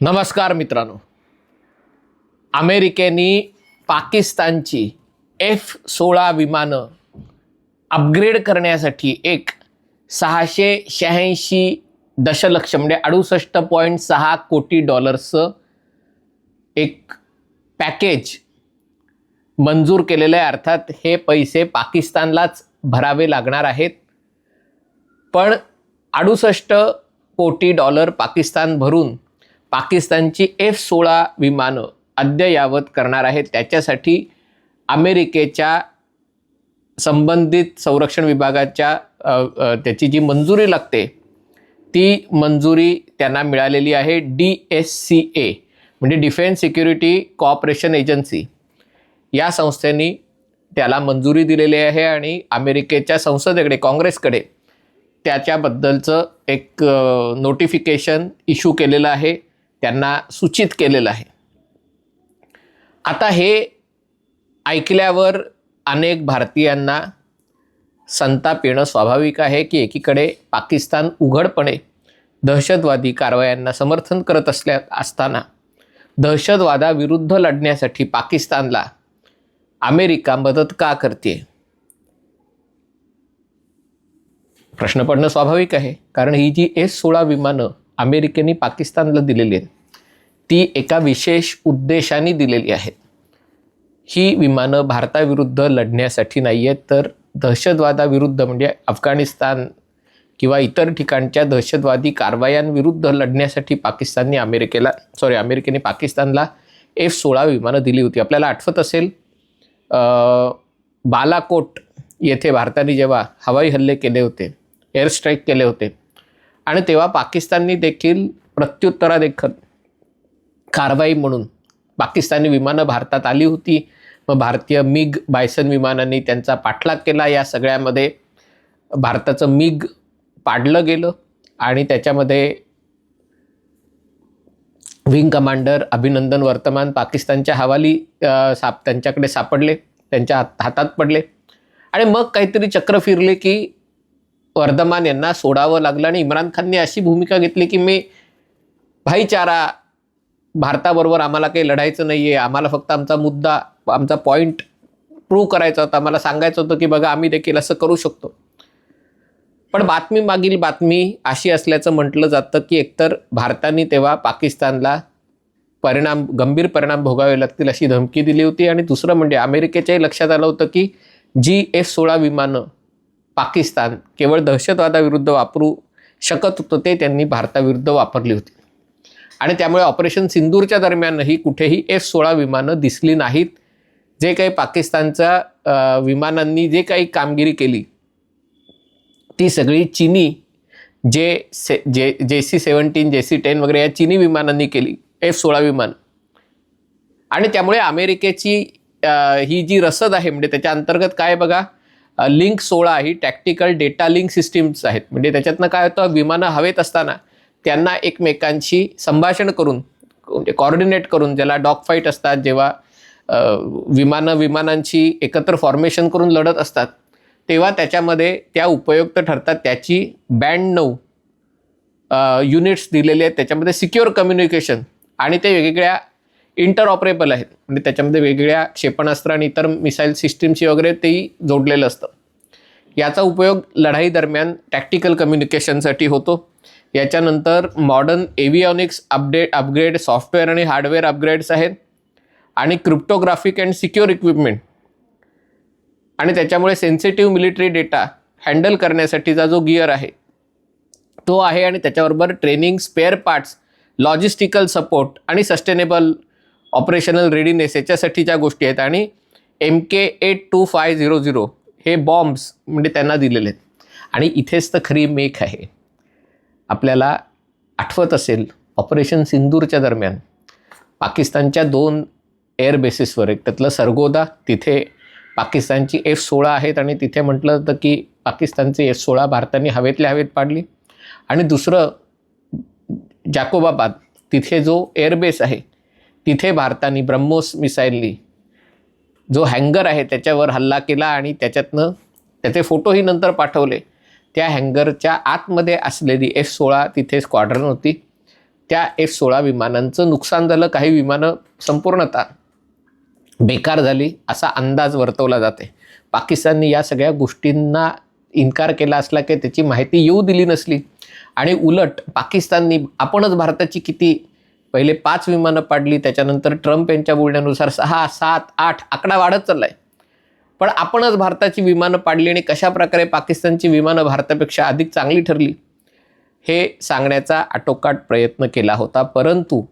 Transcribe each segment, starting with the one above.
नमस्कार मित्रांनो. अमेरिकेने पाकिस्तानची एफ सोळा विमानं अपग्रेड करण्यासाठी एक सहाशे शहाऐंशी दशलक्ष म्हणजे अडुसष्ट पॉईंट सहा कोटी डॉलर्सचं एक पॅकेज मंजूर केलेलं आहे. अर्थात हे पैसे पाकिस्तानलाच भरावे लागणार आहेत. पण अडुसष्ट कोटी डॉलर पाकिस्तान भरून पाकिस्तानची एफ सोळा विमानं अद्ययावत करणार आहेत. त्याच्यासाठी अमेरिकेच्या संबंधित संरक्षण विभागाच्या त्याची जी मंजुरी लागते ती मंजुरी त्यांना मिळालेली आहे. डी एस सी ए म्हणजे डिफेन्स सिक्युरिटी कॉपरेशन एजन्सी. या संस्थेनी त्याला मंजुरी दिलेली आहे आणि अमेरिकेच्या संसदेकडे काँग्रेसकडे त्याच्याबद्दलचं एक नोटिफिकेशन इश्यू केलेलं आहे त्यांना सूचित केलेलं आहे. आता हे ऐकल्यावर अनेक भारतीयांना संताप येणं स्वाभाविक आहे की एकीकडे पाकिस्तान उघडपणे दहशतवादी कारवायांना समर्थन करत असल्या असताना दहशतवादाविरुद्ध लढण्यासाठी पाकिस्तानला अमेरिका मदत का करते प्रश्न पडणं स्वाभाविक आहे. कारण ही जी एस सोळा विमानं अमेरिकेने पाकिस्तानला दिलेली आहेत ती एका विशेष उद्देशाने दिलेली आहेत. ही विमानं भारताविरुद्ध लढण्यासाठी नाही आहेत तर दहशतवादाविरुद्ध म्हणजे अफगाणिस्तान किंवा इतर ठिकाणच्या दहशतवादी कारवायांविरुद्ध लढण्यासाठी पाकिस्तानने अमेरिकेला सॉरी अमेरिकेने पाकिस्तानला एफ सोळा विमानं दिली होती. आपल्याला आठवत असेल बालाकोट येथे भारताने जेव्हा हवाई हल्ले केले होते एअर स्ट्राईक केले होते आणि तेव्हा पाकिस्ताननी देखील प्रत्युत्तरादेखत कारवाई म्हणून पाकिस्तानी विमानं भारतात आली होती. मग भारतीय मिग बायसन विमानांनी त्यांचा पाठलाग केला. या सगळ्यामध्ये भारताचं मिग पाडलं गेलं आणि त्याच्यामध्ये विंग कमांडर अभिनंदन वर्तमान पाकिस्तानच्या हवाली साप त्यांच्याकडे सापडले त्यांच्या हात- हातात पडले. आणि मग काहीतरी चक्र फिरले की वर्धमान यांना सोडावं लागलं आणि इम्रान खानने अशी भूमिका घेतली की मी भाईचारा भारताबरोबर आम्हाला काही लढायचं नाही आहे आम्हाला फक्त आमचा मुद्दा आमचा पॉईंट प्रूव्ह करायचा होता आम्हाला सांगायचं होतं की बघा आम्ही देखील असं करू शकतो. पण बातमी मागील बातमी अशी असल्याचं म्हटलं जातं की एकतर भारताने तेव्हा पाकिस्तानला परिणाम गंभीर परिणाम भोगावे लागतील अशी धमकी दिली होती. आणि दुसरं म्हणजे अमेरिकेच्याही लक्षात आलं होतं की जी एफ सोळा विमानं पाकिस्तान केवळ दहशतवादाविरुद्ध वापरू शकत होतं ते त्यांनी भारताविरुद्ध वापरली होती. आणि त्यामुळे ऑपरेशन सिंदूरच्या दरम्यानही कुठेही एफ सोळा विमानं दिसली नाहीत. जे काही पाकिस्तानच्या विमानांनी जे काही कामगिरी केली ती सगळी चिनी जे से J J C seventeen J C ten वगैरे या चिनी विमानांनी केली. एफ सोळा विमान. आणि त्यामुळे अमेरिकेची ही जी रसद आहे म्हणजे त्याच्या अंतर्गत काय बघा लिंक सोळा ही टॅक्टिकल डेटा लिंक सिस्टीम्स आहेत. म्हणजे त्याच्यातनं काय होतं विमानं हवेत असताना त्यांना एकमेकांशी संभाषण करून म्हणजे कॉर्डिनेट करून ज्याला डॉग फाईट असतात जेव्हा विमानं विमानांची एकत्र फॉर्मेशन करून लढत असतात तेव्हा त्याच्यामध्ये त्या उपयुक्त ठरतात त्याची ब्याण्णव युनिट्स दिलेले आहेत. त्याच्यामध्ये सिक्युअर कम्युनिकेशन आणि ते वेगवेगळ्या इंटरऑपरेबल आहेत. म्हणजे त्याच्यामध्ये वेगवेगळ्या क्षेपणास्त्र आणि इतर मिसाईल सिस्टीमशी वगैरे तेही जोडलेलं असतं. याचा उपयोग लढाई दरम्यान टॅक्टिकल कम्युनिकेशनसाठी होतो. याच्यानंतर modern avionics update upgrade software आणि हार्डवेअर अपग्रेड्स आहेत. आणि क्रिप्टोग्राफिक अँड सिक्युअर इक्विपमेंट आणि त्याच्यामुळे सेन्सिटिव्ह मिलिटरी डेटा हँडल करण्यासाठीचा जो गिअर आहे तो आहे आणि त्याच्याबरोबर training spare parts logistical support आणि सस्टेनेबल ऑपरेशनल रेडीनेस याच्यासाठीच्या गोष्टी आहेत. आणि M K eight two five zero zero हे बॉम्ब्स म्हणजे त्यांना दिलेले आहेत. आणि इथेच तर खरी मेख आहे. आपल्याला आठवत असेल ऑपरेशन सिंदूरच्या दरम्यान पाकिस्तानच्या दोन एअर बेसिसवर एक त्यातलं सरगोदा तिथे पाकिस्तानची एफ सोळा आहेत आणि तिथे म्हटलं होतं की पाकिस्तानची एफ सोळा भारताने हवेतल्या हवेत पाडली. आणि दुसरं जाकोबाबाद तिथे जो एअरबेस आहे तिथे भारताने ब्रह्मोस मिसाईलनी जो हँगर आहे त्याच्यावर हल्ला केला आणि त्याच्यातनं त्याचे फोटोही नंतर पाठवले. त्या हँगरच्या आतमध्ये असलेली एफ सोळा तिथे स्क्वाड्रन होती. त्या एफ सोळा विमानांचं नुकसान झालं काही विमानं संपूर्णतः. बेकार झाली असा अंदाज वर्तवला जाते. पाकिस्तानने या सगळ्या गोष्टींना इन्कार केला असला की त्याची माहिती येऊ दिली नसली. आणि उलट पाकिस्ताननी आपणच भारताची किती पहिले पाच विमानं पाडली त्याच्यानंतर ट्रम्प यांच्या बोलण्यानुसार सहा सात आठ आकडा वाढत चाललाय. पण आपणच भारताची विमानं पाडली आणि कशा प्रकारे पाकिस्तानची विमानं भारतापेक्षा अधिक चांगली ठरली हे सांगण्याचा आटोकाट प्रयत्न केला होता. परंतु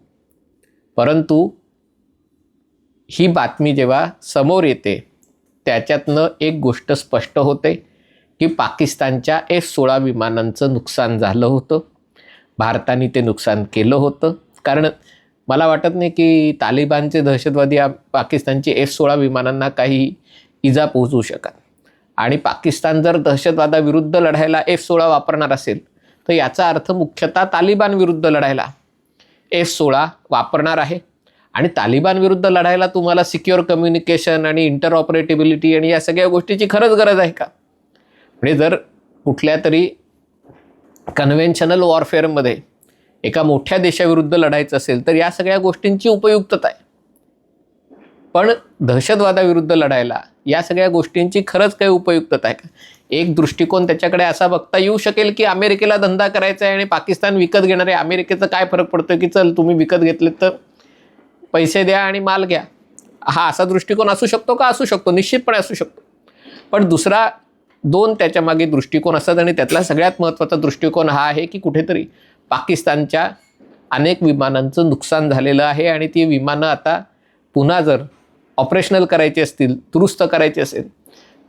परंतु ही बातमी जेव्हा समोर येते त्याच्यातनं एक गोष्ट स्पष्ट होते की पाकिस्तानच्या एस सोळा विमानांचं नुकसान झालं होतं. भारताने ते नुकसान केलं होतं. कारण मला वाटत नाही की तालिबानचे दहशतवादी या पाकिस्तानची एफ सोळा विमानांना काही इजा पोहोचवू शकत. आणि पाकिस्तान जर दहशतवादाविरुद्ध लढायला एफ सोळा वापरणार असेल तर याचा अर्थ मुख्यतः तालिबान विरुद्ध लढायला एफ सोळा वापरणार आहे. आणि तालिबान विरुद्ध लढायला तुम्हाला सिक्युअर कम्युनिकेशन आणि इंटरऑपरेटिबिलिटी आणि या सगळ्या गोष्टीची खरंच गरज आहे का? म्हणजे जर कुठल्या तरी कन्व्हेन्शनल वॉरफेअरमध्ये एका मोठ्या देशाविरुद्ध लढायचं असेल तर या सगळ्या गोष्टींची उपयुक्तता आहे. पण दहशतवादाविरुद्ध लढायला या सगळ्या गोष्टींची खरंच काही उपयुक्तता आहे का? एक दृष्टिकोन त्याच्याकडे असा बघता येऊ शकेल की अमेरिकेला धंदा करायचा आहे आणि पाकिस्तान विकत घेणार आहे. अमेरिकेचं काय फरक पडतो की चल तुम्ही विकत घेतलेत तर पैसे द्या आणि माल घ्या. हा असा दृष्टिकोन असू शकतो का? असू शकतो. निश्चितपणे असू शकतो. पण दुसरा दोन त्याच्यामागे दृष्टिकोन असतात आणि त्यातला सगळ्यात महत्त्वाचा दृष्टिकोन हा आहे की कुठेतरी पाकिस्तानच्या अनेक विमानांचं नुकसान झालेलं आहे आणि ती विमानं आता पुन्हा जर ऑपरेशनल करायची असतील दुरुस्त करायची असेल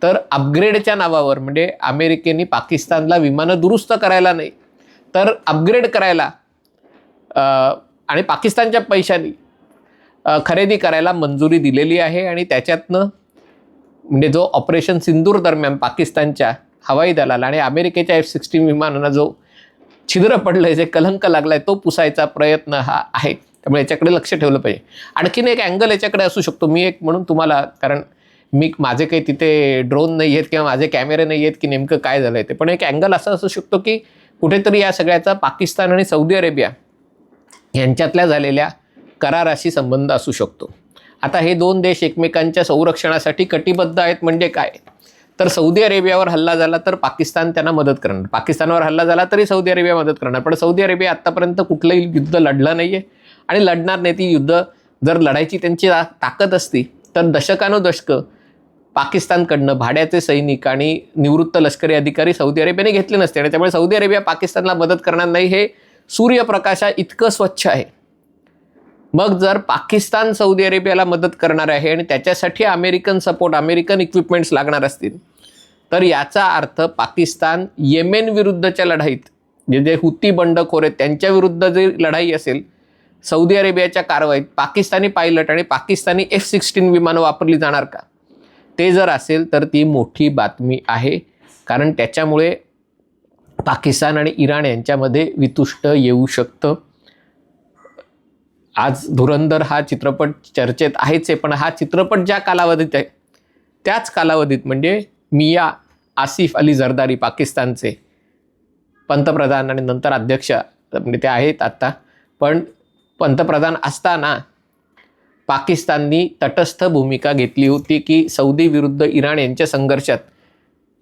तर अपग्रेडच्या नावावर म्हणजे अमेरिकेने पाकिस्तानला विमानं दुरुस्त करायला नाही तर अपग्रेड करायला आणि पाकिस्तानच्या पैशांनी खरेदी करायला मंजुरी दिलेली आहे आणि त्याच्यातनं म्हणजे जो ऑपरेशन सिंदूर दरम्यान पाकिस्तानच्या हवाई दलाला आणि अमेरिकेच्या एफ सिक्स्टीन विमानांना जो छिद्र पडलंय जे कलंक लागलाय तो पुसायचा प्रयत्न हा आहे. त्यामुळे याच्याकडे लक्ष ठेवलं पाहिजे. आणखीन एक अँगल याच्याकडे असू शकतो. मी एक म्हणून तुम्हाला कारण मी माझे काही तिथे ड्रोन नाही आहेत किंवा माझे कॅमेरे नाही आहेत की नेमकं काय झालंय ते. पण एक अँगल असं असू शकतो की कुठेतरी या सगळ्याचा पाकिस्तान आणि सौदी अरेबिया यांच्यातल्या झालेल्या कराराशी संबंध असू शकतो. आता हे दोन देश एकमेकांच्या संरक्षणासाठी कटिबद्ध आहेत म्हणजे काय? तर सौदी अरेबियावर हल्ला झाला तर पाकिस्तान त्यांना मदत करणार. पाकिस्तानवर हल्ला झाला तरी सौदी अरेबिया मदत करणार. पण सौदी अरेबिया आत्तापर्यंत कुठलंही युद्ध लढलं नाही आहे आणि लढणार नाही. ती युद्ध जर लढायची त्यांची ता- ताकद असती तर दशकानुदशकं पाकिस्तानकडनं भाड्याचे सैनिक आणि निवृत्त लष्करी अधिकारी सौदी अरेबियाने घेतले नसते. आणि त्यामुळे सौदी अरेबिया पाकिस्तानला मदत करणार नाही हे सूर्यप्रकाशा इतकं स्वच्छ आहे. मग जर पाकिस्तान सौदी अरेबियाला मदत करणार आहे आणि त्याच्यासाठी अमेरिकन सपोर्ट अमेरिकन इक्विपमेंट्स लागणार असतील तर याचा अर्थ पाकिस्तान येमेन विरुद्धच्या लढाईत जे जे हुती बंडखोर आहेत त्यांच्या विरुद्ध जी लढाई असेल सौदी अरेबियाच्या कारवाईत पाकिस्तानी पायलट आणि पाकिस्तानी एफ सिक्स्टीन विमानं वापरली जाणार का? ते जर असेल तर ती मोठी बातमी आहे. कारण त्याच्यामुळे पाकिस्तान आणि इराण यांच्यामध्ये वितुष्ट येऊ शकतं. आज धुरंधर हा चित्रपट चर्चेत आहेच आहे पण हा चित्रपट ज्या कालावधीत आहे त्याच कालावधीत म्हणजे मिया आसिफ अली झरदारी पाकिस्तानचे पंतप्रधान आणि नंतर अध्यक्ष म्हणजे ते आहेत आत्ता पण पंतप्रधान असताना पाकिस्ताननी तटस्थ भूमिका घेतली होती की सौदी विरुद्ध इराण यांच्या संघर्षात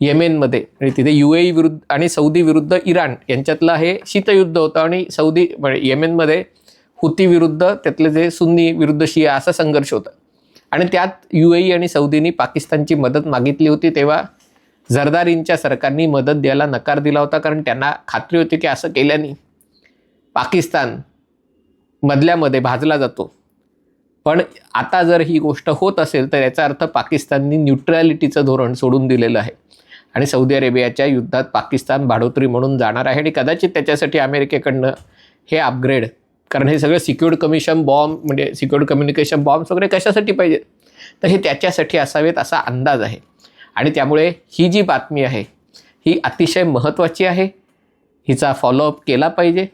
येमेनमध्ये आणि तिथे यू ए विरुद्ध आणि सौदी विरुद्ध इराण यांच्यातलं हे शीतयुद्ध होतं आणि सौदी म्हणजे येमेनमध्ये हुती विरुद्ध त्यातले जे सुन्नी विरुद्ध शिया असा संघर्ष होता. आणि त्यात यू ए आणि सौदीनी पाकिस्तानची मदत मागितली होती तेव्हा झरदारींच्या सरकारनी मदत द्यायला नकार दिला होता कारण त्यांना खात्री होती की असं केल्याने पाकिस्तान मधल्यामध्ये भाजला जातो. पण आता जर ही गोष्ट होत असेल तर याचा अर्थ पाकिस्ताननी न्यूट्रॅलिटीचं धोरण सोडून दिलेलं आहे. आणि सौदी अरेबियाच्या युद्धात पाकिस्तान भाडोत्री म्हणून जाणार आहे आणि कदाचित त्याच्यासाठी अमेरिकेकडनं हे अपग्रेड कारण हे सगळं सिक्युअर्ड कमिशन बॉम्ब म्हणजे सिक्युअर्ड कम्युनिकेशन बॉम्ब्स वगैरे कशासाठी पाहिजेत? तर हे त्याच्यासाठी असावेत असा अंदाज आहे. आणि त्यामुळे ही जी बातमी आहे ही अतिशय महत्त्वाची आहे. हिचा फॉलोअप केला पाहिजे.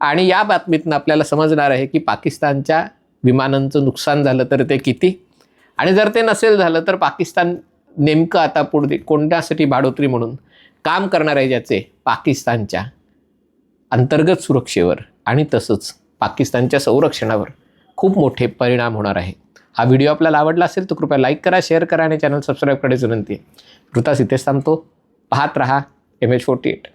आणि या बातमीतनं आपल्याला समजणार आहे की पाकिस्तानच्या विमानांचं नुकसान झालं तर ते किती? आणि जर ते नसेल झालं तर पाकिस्तान नेमकं आता पुढे कोणत्यासाठी भाडोत्री म्हणून काम करणार आहे ज्याचे पाकिस्तानच्या अंतर्गत सुरक्षेवर आणि तसंच पाकिस्तानच्या संरक्षणावर खूप मोठे परिणाम होणार आहे. हा व्हिडिओ आपल्याला आवडला असेल तर कृपया लाईक करा शेअर करा आणि चॅनल सबस्क्राईब करायची विनंती आहे. ऋतास इथेच थांबतो. पाहत रहा एम एच फोर्टी एट